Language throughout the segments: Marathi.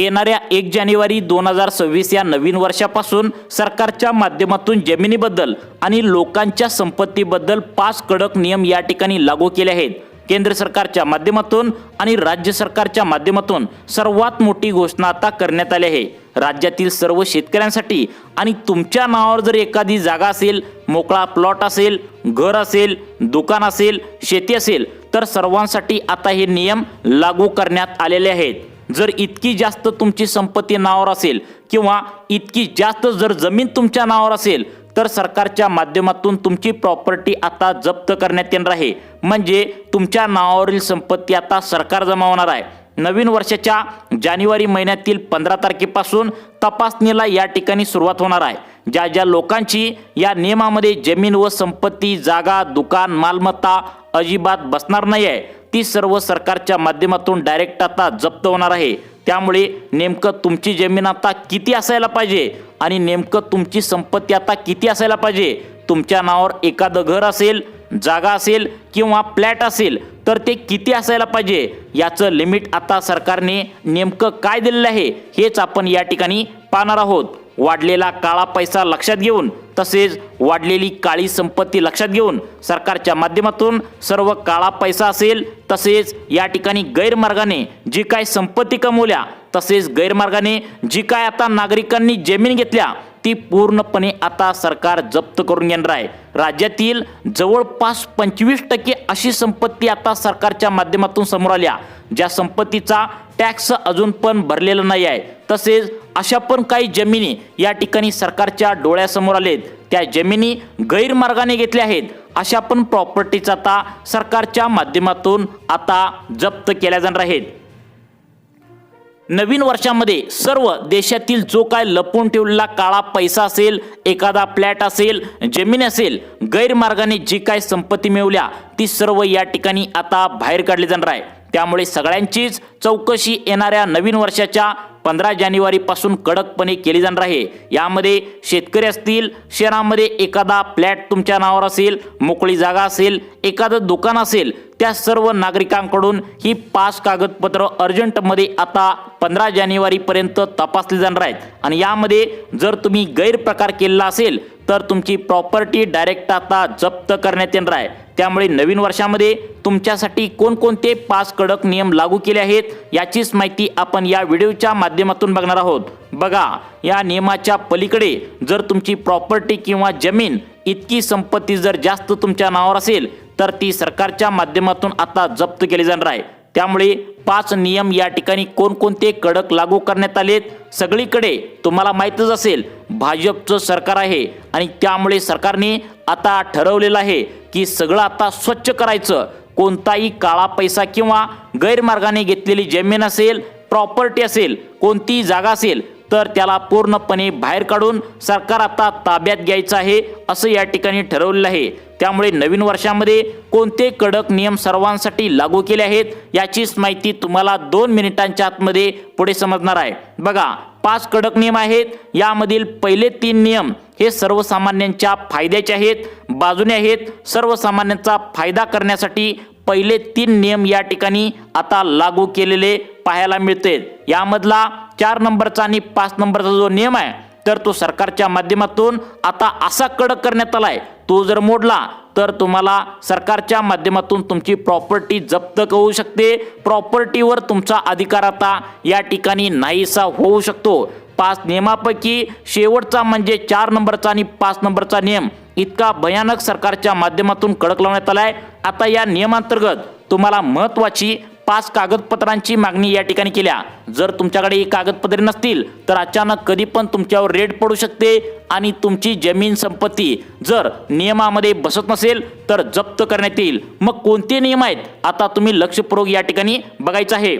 येणाऱ्या एक जानेवारी दोन हजार सव्वीस या नवीन वर्षापासून सरकारच्या माध्यमातून जमिनीबद्दल आणि लोकांच्या संपत्तीबद्दल पाच कडक नियम या ठिकाणी लागू केले आहेत. केंद्र सरकारच्या माध्यमातून आणि राज्य सरकारच्या माध्यमातून सर्वात मोठी घोषणा आता करण्यात आली आहे. राज्यातील सर्व शेतकऱ्यांसाठी आणि तुमच्या नावावर जर एखादी जागा असेल मोकळा प्लॉट असेल घर असेल दुकान असेल शेती असेल तर सर्वांसाठी आता हे नियम लागू करण्यात आलेले आहेत. जर इतकी जास्त तुमची संपत्ती नावावर असेल किंवा इतकी जास्त जर जमीन तुमच्या नावावर असेल तर सरकारच्या माध्यमातून तुमची प्रॉपर्टी आता जप्त करण्यात येणार आहे. म्हणजे तुमच्या नावावरील संपत्ती आता सरकार जमा होणार आहे. नवीन वर्षाच्या जानेवारी महिन्यातील पंधरा तारखेपासून तपासणीला या ठिकाणी सुरुवात होणार आहे. ज्या ज्या लोकांची या नियमामध्ये जमीन व संपत्ती जागा दुकान मालमत्ता अजिबात बसणार नाही आहे ती सर्व सरकारच्या माध्यमातून डायरेक्ट आता जप्त होणार आहे. त्यामुळे नेमकं तुमची जमीन आता किती असायला पाहिजे? आणि नेमकं तुमची संपत्ती आता किती असायला पाहिजे? तुमच्या नावावर एखादं घर असेल जागा असेल किंवा फ्लॅट असेल तर ते किती असायला पाहिजे? याचं लिमिट आता सरकारने नेमकं काय दिलेलं आहे हेच आपण या ठिकाणी पाहणार आहोत. वाढलेला काळा पैसा लक्षात घेऊन तसेच वाढलेली काळी संपत्ती लक्षात घेऊन सरकारच्या माध्यमातून सर्व काळा पैसा असेल तसेच या ठिकाणी गैरमार्गाने जी काय संपत्ती कमवल्या तसेच गैरमार्गाने जी काय आता नागरिकांनी जमीन घेतल्या ती पूर्णपणे आता सरकार जप्त करून घेणार आहे. राज्यातील जवळपास पंचवीस टक्के अशी संपत्ती आता सरकारच्या माध्यमातून समोर आल्या ज्या संपत्तीचा टॅक्स अजून पण भरलेला नाही आहे. तसेच अशा पण काही जमिनी या ठिकाणी सरकारच्या डोळ्यासमोर आलेत. त्या जमिनी गैरमार्गाने घेतल्या आहेत. अशा पण प्रॉपर्टीचा आता सरकारच्या माध्यमातून आता जप्त केल्या जाणार आहेत. नवीन वर्षामध्ये सर्व देशातील जो काय लपून ठेवलेला काळा पैसा असेल एखादा फ्लॅट असेल जमीन असेल गैरमार्गाने जी काय संपत्ती मिळवल्या ती सर्व या ठिकाणी आता बाहेर काढली जाणार आहे. त्यामुळे सगळ्यांचीच चौकशी येणाऱ्या नवीन वर्षाच्या पंधरा जानेवारीपासून कडकपणे केली जाणार आहे. यामध्ये शेतकरी असतील शहरामध्ये एखादा फ्लॅट तुमच्या नावावर असेल मोकळी जागा असेल एखादं दुकान असेल त्या सर्व नागरिकांकडून ही पाच कागदपत्र अर्जंटमध्ये आता पंधरा जानेवारीपर्यंत तपासली जाणार आहेत. आणि यामध्ये जर तुम्ही गैरप्रकार केलेला असेल तर तुमची प्रॉपर्टी डायरेक्ट आता जप्त करण्यात येणार आहे. त्यामुळे नवीन वर्षामध्ये तुमच्यासाठी कोणकोणते पाच कडक नियम लागू केले आहेत याचीच माहिती आपण या व्हिडिओच्या माध्यमातून बघणार आहोत. बघा या नियमाच्या पलीकडे जर तुमची प्रॉपर्टी किंवा जमीन इतकी संपत्ती जर जास्त तुमच्या नावावर असेल तर ती सरकारच्या माध्यमातून आता जप्त केली जाणार आहे. त्यामुळे पाच नियम या ठिकाणी कोणकोणते कडक लागू करण्यात आलेत सगळीकडे तुम्हाला माहीतच असेल भाजपचं सरकार आहे. आणि त्यामुळे सरकारने आता ठरवलेलं आहे की सगळं आता स्वच्छ करायचं. कोणताही काळा पैसा किंवा गैरमार्गाने घेतलेली जमीन असेल प्रॉपर्टी असेल कोणतीही जागा असेल तर त्याला पूर्णपणे बाहेर काढून सरकार आता ताब्यात घ्यायचं आहे असं या ठिकाणी ठरवलेलं आहे. त्यामुळे नवीन वर्षामध्ये कोणते कडक नियम सर्वांसाठी लागू केले आहेत याचीच माहिती तुम्हाला दोन मिनिटांच्या आतमध्ये पुढे समजणार आहे. बघा पाच कडक नियम आहेत यामधील पहिले तीन नियम हे सर्वसामान्यांच्या फायद्याचे आहेत बाजूने आहेत. सर्वसामान्यांचा फायदा करण्यासाठी पहिले तीन नियम या ठिकाणी आता लागू केलेले पाहायला मिळते. यामधला चार नंबरचा आणि पाच नंबरचा जो नियम आहे तर तो सरकारच्या माध्यमातून आता असा कडक करण्यात आला आहे तो जर मोडला तर तुम्हाला सरकारच्या माध्यमातून तुमची प्रॉपर्टी जप्त होऊ शकते. प्रॉपर्टीवर तुमचा अधिकार आता या ठिकाणी नाहीसा होऊ शकतो. पाच नियमापैकी शेवटचा म्हणजे चार नंबरचा आणि पाच नंबरचा नियम इतका भयानक सरकारच्या माध्यमातून कडक लावण्यात आलाय. आता या नियमांतर्गत तुम्हाला महत्वाची पाच कागदपत्रांची मागणी या ठिकाणी केल्या. जर तुमच्याकडे ही कागदपत्रे नसतील तर अचानक कधी पण तुमच्यावर रेड पडू शकते आणि तुमची जमीन संपत्ती जर नियमामध्ये बसत नसेल तर जप्त करण्यात येईल. मग कोणते नियम आहेत? आता तुम्ही लक्षपूर्वक या ठिकाणी बघायचं आहे.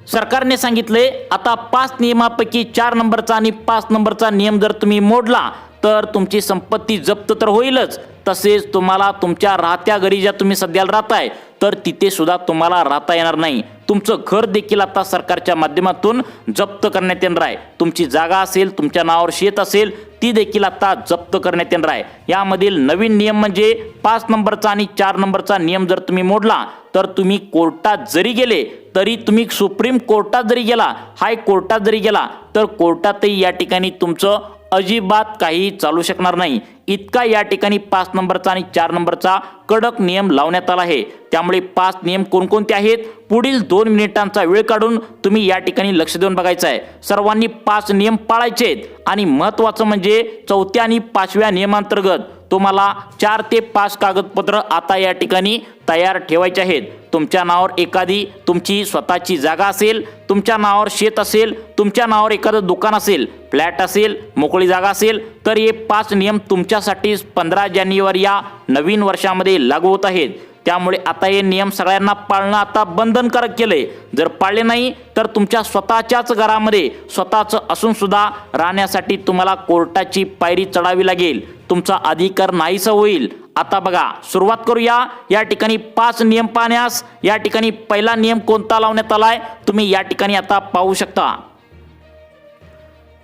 सरकारने सांगितले आता पाच नियमापैकी चार नंबरचा आणि पाच नंबरचा नियम जर तुम्ही मोडला तर तुमची संपत्ती जप्त तर होईलच. तसेच तुम्हाला तुमच्या राहत्या घरी ज्या तुम्ही सध्याला राहताय तर तिथे सुद्धा तुम्हाला राहता येणार नाही. तुमचं घर देखील आता सरकारच्या माध्यमातून जप्त करण्यात येणार आहे. तुमची जागा असेल तुमच्या नावावर शेत असेल ती देखील आता जप्त करण्यात येणार आहे. यामधील नवीन नियम म्हणजे पाच नंबरचा आणि चार नंबरचा नियम जर तुम्ही मोडला तर तुम्ही कोर्टात जरी गेले तरी तुम्ही सुप्रीम कोर्टात जरी गेला हाय कोर्टात जरी गेला तर कोर्टातही या ठिकाणी तुमचं अजिबात काही चालू शकणार नाही. इतका या ठिकाणी पाच नंबरचा आणि चार नंबरचा कडक नियम लावण्यात आला आहे. त्यामुळे पाच नियम कोणकोणते आहेत? पुढील दोन मिनिटांचा वेळ काढून तुम्ही या ठिकाणी लक्ष देऊन बघायचं आहे सर्वांनी पाच नियम पाळायचे आहेत. आणि महत्त्वाचं म्हणजे चौथ्या आणि पाचव्या नियमांतर्गत तुम्हाला चार ते पाच कागदपत्र आता या ठिकाणी तयार ठेवायचे आहेत. तुमच्या नावावर एखादी तुमची स्वतःची जागा असेल तुमच्या नावावर शेत असेल तुमच्या नावावर एखादं दुकान असेल फ्लॅट असेल मोकळी जागा असेल तर हे पाच नियम तुमच्या तुमच्यासाठी पंधरा जानेवारी या नवीन वर्षामध्ये लागू होत आहेत. त्यामुळे आता हे नियम सगळ्यांना पाळणं आता बंधनकारक केलंय. जर पाळले नाही तर तुमच्या स्वतःच्याच घरामध्ये स्वतःचं असून सुद्धा राहण्यासाठी तुम्हाला कोर्टाची पायरी चढावी लागेल. तुमचा अधिकार नाहीसा होईल. आता बघा सुरुवात करूया. या ठिकाणी पाच नियम पाहण्यास या ठिकाणी पहिला नियम कोणता लावण्यात आलाय? तुम्ही या ठिकाणी आता पाहू शकता.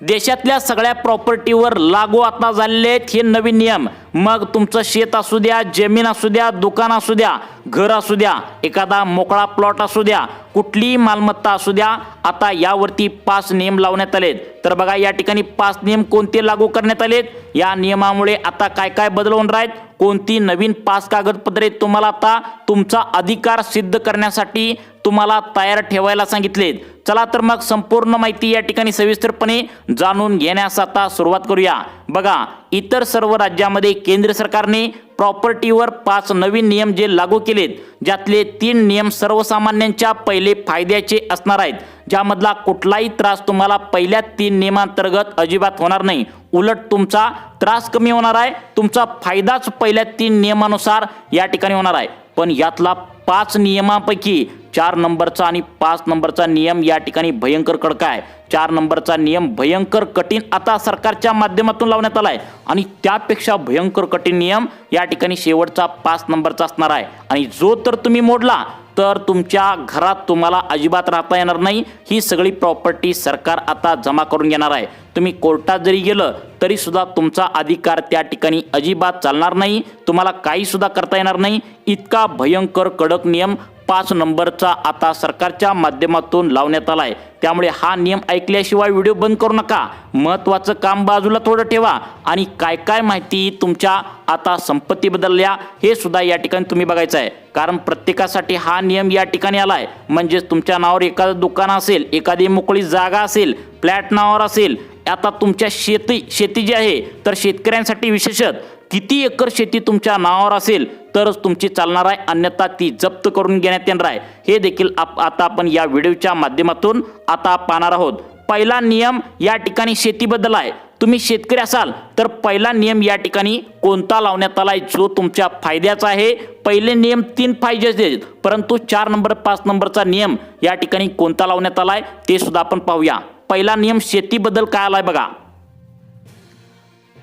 देशातल्या सगळ्या प्रॉपर्टीवर लागू आता झालेले आहेत हे नवीन नियम. मग तुमचं शेत असू द्या जमीन असू द्या दुकान असू द्या घर असू द्या एखादा मोकळा प्लॉट असू द्या कुठलीही मालमत्ता असू द्या आता यावरती पाच नियम लावण्यात आलेत. तर बघा या ठिकाणी पाच नियम कोणते लागू करण्यात आलेत? या नियमामुळे आता काय काय बदल होणार आहेत? कोणती नवीन पाच कागदपत्रे तुम्हाला आता तुमचा अधिकार सिद्ध करण्यासाठी तुम्हाला तयार ठेवायला सांगितलेत. चला तर मग संपूर्ण माहिती या ठिकाणी सविस्तरपणे जाणून घेण्यास आता सुरुवात करूया. बघा इतर सर्व राज्यामध्ये केंद्र सरकारने प्रॉपर्टीवर पाच नवीन नियम जे लागू केलेत ज्यातले तीन नियम सर्वसामान्यांच्या पहिले फायद्याचे असणार आहेत ज्यामधला कुठलाही त्रास तुम्हाला पहिल्या तीन नियमांतर्गत अजिबात होणार नाही. उलट तुमचा त्रास कमी होणार आहे तुमचा फायदाच पहिल्या तीन नियमानुसार या ठिकाणी होणार आहे. पण यातला पाच नियमापैकी चार नंबरचा आणि पाच नंबरचा नियम या ठिकाणी भयंकर कडका आहे. चार नंबरचा नियम भयंकर कठीण आता सरकारच्या माध्यमातून लावण्यात आला आहे आणि त्यापेक्षा भयंकर कठीण नियम या ठिकाणी शेवटचा पाच नंबरचा असणार आहे. आणि जो तर तुम्ही मोडला तर तुमच्या घरात तुम्हाला अजिबात राहता येणार नाही. ही सगळी प्रॉपर्टी सरकार आता जमा करून घेणार आहे. तुम्ही कोर्टात जरी गेलं तरी सुद्धा तुमचा अधिकार त्या ठिकाणी अजिबात चालणार नाही. तुम्हाला काही सुद्धा करता येणार नाही. इतका भयंकर कडक नियम पाच नंबरचा आता सरकारच्या माध्यमातून लावण्यात आला आहे त्यामुळे हा नियम ऐकल्याशिवाय व्हिडिओ बंद करू नका. महत्त्वाचं काम बाजूला थोडं ठेवा आणि काय काय माहिती तुमच्या आता संपत्ती बदलल्या हे सुद्धा या ठिकाणी तुम्ही बघायचं आहे. कारण प्रत्येकासाठी हा नियम या ठिकाणी आला आहे म्हणजेच तुमच्या नावावर एखादं दुकान असेल एखादी मोकळी जागा असेल फ्लॅट नावावर असेल आता तुमच्या शेती शेती जी आहे तर शेतकऱ्यांसाठी विशेषत किती एकर शेती तुमच्या नावावर असेल तरच तुमची चालणार आहे. अन्यथा ती जप्त करून घेण्यात येणार आहे. हे देखील आप आता आपण या व्हिडिओच्या माध्यमातून आता पाहणार आहोत. पहिला नियम या ठिकाणी शेतीबद्दल आहे. तुम्ही शेतकरी असाल तर पहिला नियम या ठिकाणी कोणता लावण्यात आलाय जो तुमच्या फायद्याचा आहे. पहिले नियम तीन फायद्याचे आहेत परंतु चार नंबर पाच नंबरचा नियम या ठिकाणी कोणता लावण्यात आला आहे ते सुद्धा आपण पाहूया. पहिला नियम शेतीबद्दल काय आलाय बघा.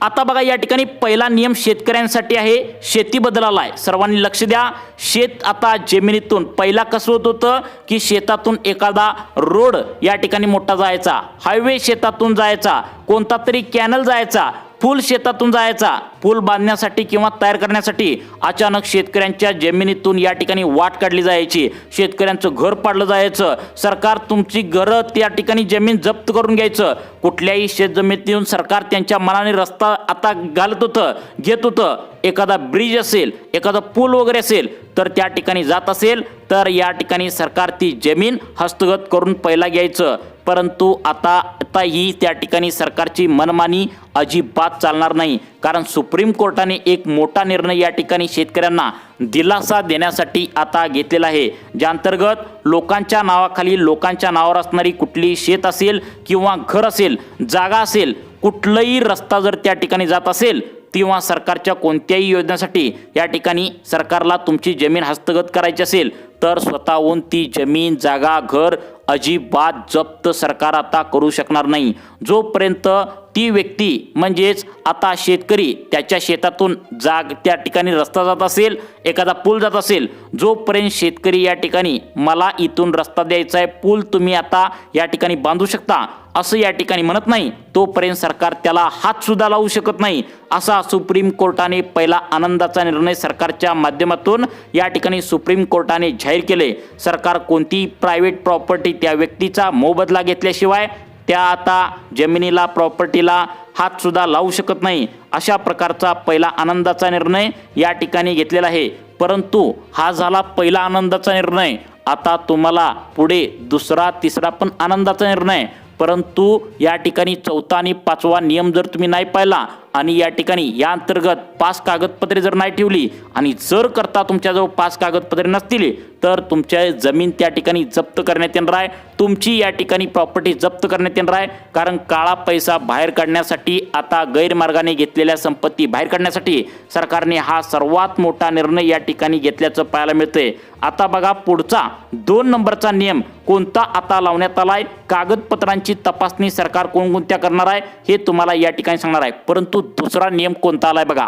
आता बघा या ठिकाणी पहिला नियम शेतकऱ्यांसाठी आहे शेतीबद्दल आलाय सर्वांनी लक्ष द्या. शेत आता जमिनीतून पहिला कसं होत होतं की शेतातून एखादा रोड या ठिकाणी मोठा जायचा. हायवे शेतातून जायचा. कोणता तरी कॅनल जायचा. फुल शेतातून जायचा. पूल बांधण्यासाठी किंवा तयार करण्यासाठी अचानक शेतकऱ्यांच्या जमिनीतून या ठिकाणी वाट काढली जायची. शेतकऱ्यांचं घर पाडलं जायचं. सरकार तुमची घरं त्या ठिकाणी जमीन जप्त करून घ्यायचं. कुठल्याही शेतजमिनीतून सरकार त्यांच्या मनाने रस्ता आता घालत होतं घेत होतं. एखादा ब्रिज असेल एखादा पूल वगैरे असेल तर त्या ठिकाणी जात असेल तर या ठिकाणी सरकार ती जमीन हस्तगत करून पहिला घ्यायचं. परंतु आता आता ही त्या ठिकाणी सरकारची मनमानी अजिबात चालणार नाही. कारण सुप्रीम कोर्टाने एक मोठा निर्णय या ठिकाणी शेतकऱ्यांना दिलासा देण्यासाठी आता घेतलेला आहे. ज्या अंतर्गत लोकांच्या नावाखाली लोकांच्या नावावर असणारी कुठलीही शेत असेल किंवा घर असेल जागा असेल कुठलाही रस्ता जर त्या ठिकाणी जात असेल किंवा सरकारच्या कोणत्याही योजनेसाठी या ठिकाणी सरकारला तुमची जमीन हस्तगत करायची असेल तर स्वतःहून ती जमीन जागा घर अजिबात जप्त सरकार आता करू शकणार नाही. जोपर्यंत ती व्यक्ती म्हणजेच आता शेतकरी त्याच्या शेतातून जाग त्या ठिकाणी रस्ता जात असेल एखादा पूल जात असेल जोपर्यंत शेतकरी या ठिकाणी मला इथून रस्ता द्यायचा आहे पूल तुम्ही आता या ठिकाणी बांधू शकता असं या ठिकाणी म्हणत नाही तोपर्यंत सरकार त्याला हातसुद्धा लावू शकत नाही असा सुप्रीम कोर्टाने पहिला आनंदाचा निर्णय सरकारच्या माध्यमातून या ठिकाणी सुप्रीम कोर्टाने जाहीर केले. सरकार कोणतीही प्रायव्हेट प्रॉपर्टी त्या व्यक्तीचा मोबदला घेतल्याशिवाय त्या आता जमिनीला प्रॉपर्टीला हातसुद्धा लावू शकत नाही. अशा प्रकारचा पहिला आनंदाचा निर्णय या ठिकाणी घेतलेला आहे. परंतु हा झाला पहिला आनंदाचा निर्णय. आता तुम्हाला पुढे दुसरा तिसरा पण आनंदाचा निर्णय. परंतु या ठिकाणी चौथा आणि पाचवा नियम जर तुम्ही नाही पाहिला आणि या ठिकाणी या अंतर्गत पाच कागदपत्रे जर नाही ठेवली आणि जर करता तुमच्याजवळ पाच कागदपत्रे नसतील तर तुमच्या जमीन त्या ठिकाणी जप्त करण्यात येणार आहे. तुमची या ठिकाणी प्रॉपर्टी जप्त करण्यात येणार आहे. कारण काळा पैसा बाहेर काढण्यासाठी आता गैरमार्गाने घेतलेल्या संपत्ती बाहेर काढण्यासाठी सरकारने हा सर्वात मोठा निर्णय या ठिकाणी घेतल्याचं पाहायला मिळतंय. आता बघा पुढचा दोन नंबरचा नियम कोणता आता लावण्यात आलाय? कागदपत्रांची तपासणी सरकार कोणकोणत्या करणार आहे हे तुम्हाला या ठिकाणी सांगणार आहे. परंतु दुसरा नियम कोणता आलाय बघा.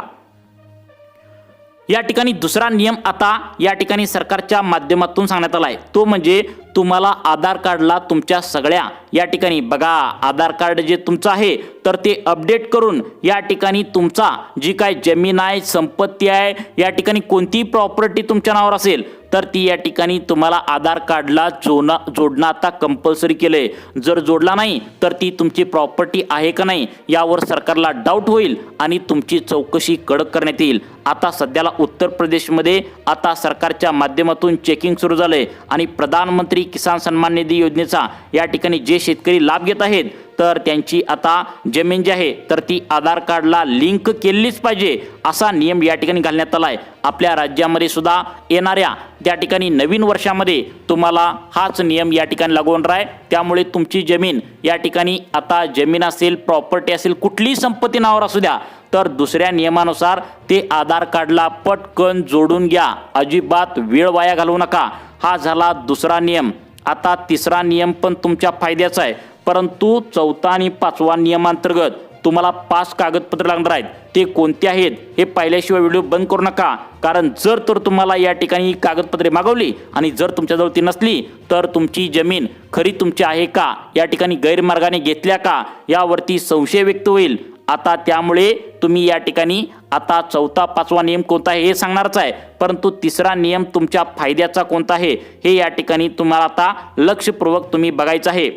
या ठिकाणी दुसरा नियम आता या ठिकाणी सरकारच्या माध्यमातून सांगण्यात आला आहे तो म्हणजे तुम्हाला आधार कार्डला तुमच्या सगळ्या या ठिकाणी बघा आधार कार्ड जे तुमचं आहे तर ते अपडेट करून या ठिकाणी तुमचा जी काय जमीन आहे संपत्ती आहे या ठिकाणी कोणतीही प्रॉपर्टी तुमच्या नावावर असेल तर ती या ठिकाणी तुम्हाला आधार कार्डला जोडणं जोडणं आता कंपल्सरी केलं आहे जर जोडला नाही तर ती तुमची प्रॉपर्टी आहे का नाही यावर सरकारला डाऊट होईल आणि तुमची चौकशी कडक करण्यात येईल. आता सध्याला उत्तर प्रदेशमध्ये आता सरकारच्या माध्यमातून चेकिंग सुरू झालंय आणि प्रधानमंत्री किसान सन्मान निधी योजनेचा या ठिकाणी जे शेतकरी लाभ घेत आहेत तर त्यांची आता जमीन जी आहे तर ती आधार कार्डला लिंक केलीच पाहिजे असा नियम या ठिकाणी घालण्यात आला आहे आपल्या राज्यामध्ये सुद्धा येणाऱ्या त्या ठिकाणी नवीन वर्षामध्ये तुम्हाला हाच नियम या ठिकाणी लागू होणार आहे. त्यामुळे तुमची जमीन या ठिकाणी आता जमीन असेल प्रॉपर्टी असेल कुठलीही संपत्ती नावावर असू द्या तर दुसऱ्या नियमानुसार ते आधार कार्डला पटकन जोडून घ्या. अजिबात वेळ वाया घालवू नका. हा झाला दुसरा नियम. आता तिसरा नियम पण तुमच्या फायद्याचा आहे. परंतु चौथा आणि पाचवा नियमांतर्गत तुम्हाला पाच कागदपत्र लागणार आहेत. ते कोणते आहेत हे पाहिल्याशिवाय व्हिडिओ बंद करू नका. कारण जर तर तुम्हाला या ठिकाणी कागदपत्रे मागवली आणि जर तुमच्याजवळ ती नसली तर तुमची जमीन खरी तुमची आहे का? या ठिकाणी गैरमार्गाने घेतल्या का? यावरती संशय व्यक्त होईल. आता त्यामुळे तुम्ही या ठिकाणी आता चौथा पाचवा नियम कोणता आहे हे सांगणारच आहे. परंतु तिसरा नियम तुमच्या फायद्याचा कोणता आहे हे या ठिकाणी तुम्हाला आता लक्षपूर्वक तुम्ही बघायचं आहे.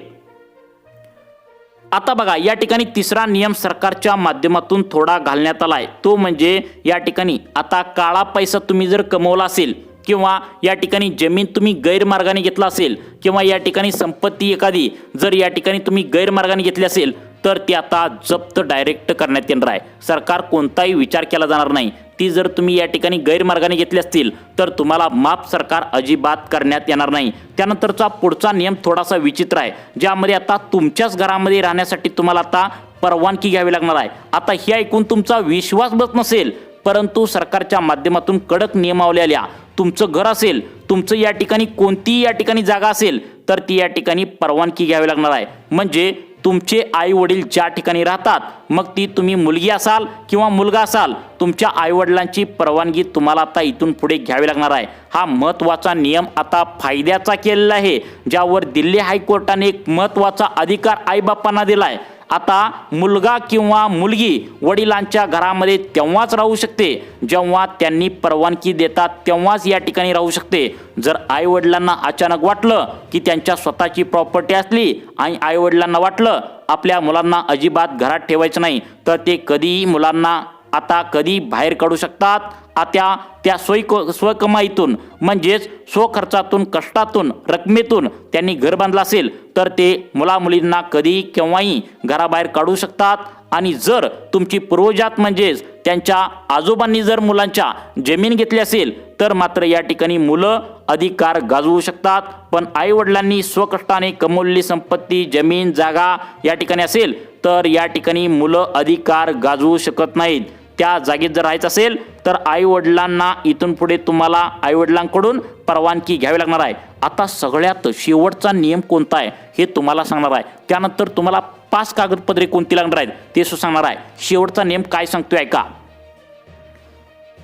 आता बघा या ठिकाणी तिसरा नियम सरकारच्या माध्यमातून थोडा घालण्यात आला आहे तो म्हणजे या ठिकाणी आता काळा पैसा तुम्ही जर कमवला असेल किंवा या ठिकाणी जमीन तुम्ही गैरमार्गाने घेतला असेल किंवा या ठिकाणी संपत्ती एखादी जर या ठिकाणी तुम्ही गैरमार्गाने घेतली असेल तर ती आता जप्त डायरेक्ट करण्यात येणार आहे. सरकार कोणताही विचार केला जाणार नाही. ती जर तुम्ही या ठिकाणी गैरमार्गाने घेतली असतील तर तुम्हाला माफ सरकार अजिबात करण्यात येणार नाही. त्यानंतरचा पुढचा नियम थोडासा विचित्र आहे ज्यामध्ये आता तुमच्याच घरामध्ये राहण्यासाठी तुम्हाला आता परवानगी घ्यावी लागणार आहे. आता हे ऐकून तुमचा विश्वास बस नसेल परंतु सरकारच्या माध्यमातून कडक नियमावली आल्या. तुमचं घर असेल तुमचं या ठिकाणी कोणतीही या ठिकाणी जागा असेल तर ती या ठिकाणी परवानगी घ्यावी लागणार आहे. म्हणजे तुमचे आई वडील ज्या ठिकाणी राहतात मग ती तुम्ही मुलगी असाल किंवा मुलगा असाल तुमच्या आईवडिलांची परवानगी तुम्हाला आता इथून पुढे घ्यावी लागणार आहे. हा महत्त्वाचा नियम आता फायद्याचा केलेला आहे ज्यावर दिल्ली हायकोर्टाने एक महत्त्वाचा अधिकार आईबापांना दिला आहे आता मुलगा किंवा मुलगी वडिलांच्या घरामध्ये तेव्हाच राहू शकते. जेव्हा त्यांनी परवानगी देतात तेव्हाच या ठिकाणी राहू शकते. जर आई वडिलांना अचानक वाटलं की त्यांच्या स्वतःची प्रॉपर्टी असली आणि आई वडिलांना वाटलं आपल्या मुलांना अजिबात घरात ठेवायचं नाही तर ते कधीही मुलांना आता कधी बाहेर काढू शकतात? आता त्या स्वयक स्वकमाईतून म्हणजेच स्वखर्चातून कष्टातून रकमेतून त्यांनी घर बांधलं असेल तर ते मुलामुलींना कधी केव्हाही घराबाहेर काढू शकतात. आणि जर तुमची पूर्वजात म्हणजेच त्यांच्या आजोबांनी जर मुलांच्या जमीन घेतली असेल तर मात्र या ठिकाणी मुलं अधिकार गाजवू शकतात. पण आईवडिलांनी स्वकष्टाने कमवलेली संपत्ती जमीन जागा या ठिकाणी असेल तर या ठिकाणी मुलं अधिकार गाजवू शकत नाहीत. त्या जागेत जर राहायचं असेल तर आई वडिलांना इथून पुढे तुम्हाला आई वडिलांकडून परवानगी घ्यावी लागणार आहे. आता सगळ्यात शेवटचा नियम कोणता आहे हे तुम्हाला सांगणार आहे. त्यानंतर तुम्हाला पाच कागदपत्रे कोणती लागणार आहेत ते सुद्धा सांगणार आहे. शेवटचा नियम काय सांगतोय का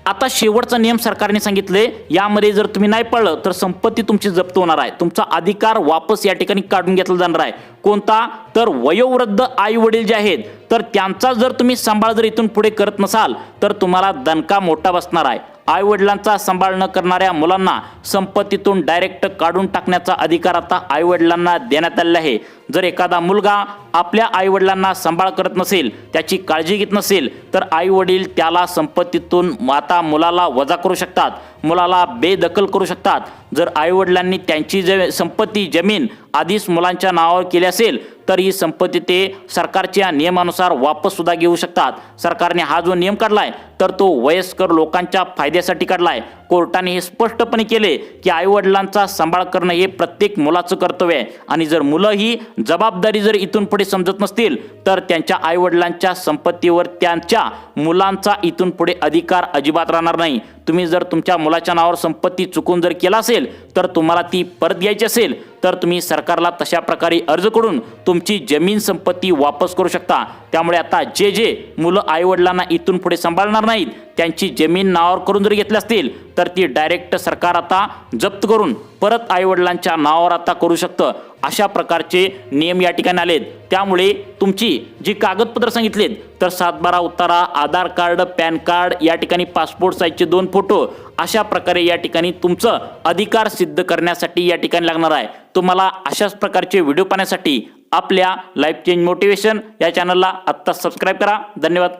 आता शेवटचा नियम सरकारने सांगितले यामध्ये जर तुम्ही नाही पाळलं तर संपत्ती तुमची जप्त होणार आहे. तुमचा अधिकार वापस या ठिकाणी काढून घेतला जाणार आहे. कोणता? तर वयोवृद्ध आई वडील जे आहेत तर त्यांचा जर तुम्ही सांभाळ जर इथून पुढे करत नसाल तर तुम्हाला दणका मोठा बसणार आहे. आई वडिलांचा सांभाळ न करणाऱ्या मुलांना संपत्तीतून डायरेक्ट काढून टाकण्याचा अधिकार आता आई वडिलांना देण्यात आलेला आहे. जर एखादा मुलगा आपल्या आईवडिलांना सांभाळ करत नसेल त्याची काळजी घेत नसेल तर आईवडील त्याला संपत्तीतून माता मुलाला वजा करू शकतात मुलाला बेदखल करू शकतात. जर आईवडिलांनी त्यांची जे संपत्ती जमीन आधीच मुलांच्या नावावर केली असेल तर ही संपत्ती ते सरकारच्या नियमानुसार वापस सुद्धा घेऊ शकतात. सरकारने हा जो नियम काढलाय तर तो वयस्कर लोकांच्या फायद्यासाठी काढलाय. कोर्टाने हे स्पष्टपणे केले की आईवडिलांचा सांभाळ करणं हे प्रत्येक मुलाचं कर्तव्य आहे. आणि जर मुलं ही जबाबदारी जर इथून पुढे समजत नसतील तर त्यांच्या आईवडिलांच्या संपत्तीवर त्यांच्या मुलांचा इथून पुढे अधिकार अजिबात राहणार नाही. तुम्ही जर तुमच्या मुलाच्या नावावर संपत्ती चुकून जर केला असेल तर तुम्हाला ती परत घ्यायची असेल तर तुम्ही सरकारला तशा प्रकारे अर्ज करून तुमची जमीन संपत्ती वापस करू शकता. त्यामुळे आता जे जे मुलं आईवडिलांना इथून पुढे सांभाळणार नाहीत त्यांची जमीन नावावर करून जर घेतली असतील तर ती डायरेक्ट सरकार आता जप्त करून परत आईवडिलांच्या नावावर आता करू शकतं. अशा प्रकारचे नियम या ठिकाणी आलेत. त्यामुळे तुमची जी कागदपत्र सांगितलेत तर सातबारा उतारा आधार कार्ड पॅन कार्ड या ठिकाणी पासपोर्ट साईजचे दोन फोटो अशा प्रकारे या ठिकाणी तुमचं अधिकार सिद्ध करण्यासाठी या ठिकाणी लागणार आहे. तुम्हाला अशाच प्रकारचे व्हिडिओ पाहण्यासाठी आपल्या लाईफ चेंज मोटिवेशन या चॅनलला आत्ता सबस्क्राईब करा. धन्यवाद.